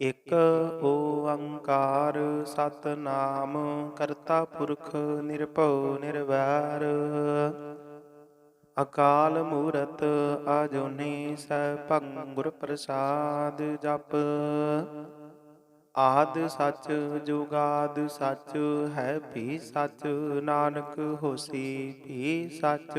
ਇਕ ਓੰਕਾਰ ਸਤਨਾਮ, ਕਰਤਾ ਪੁਰਖ ਨਿਰਭਉ ਨਿਰਵੈਰ। ਅਕਾਲ ਮੂਰਤ ਆਜੋਨੀ ਸੈਭੰ ਗੁਰ ਪ੍ਰਸਾਦ ਜਪ। ਆਦ ਸੱਚ ਜੁਗਾਦ ਸੱਚ, ਹੈ ਭੀ ਸੱਚ, ਨਾਨਕ ਹੋਸੀ ਭੀ ਸੱਚ।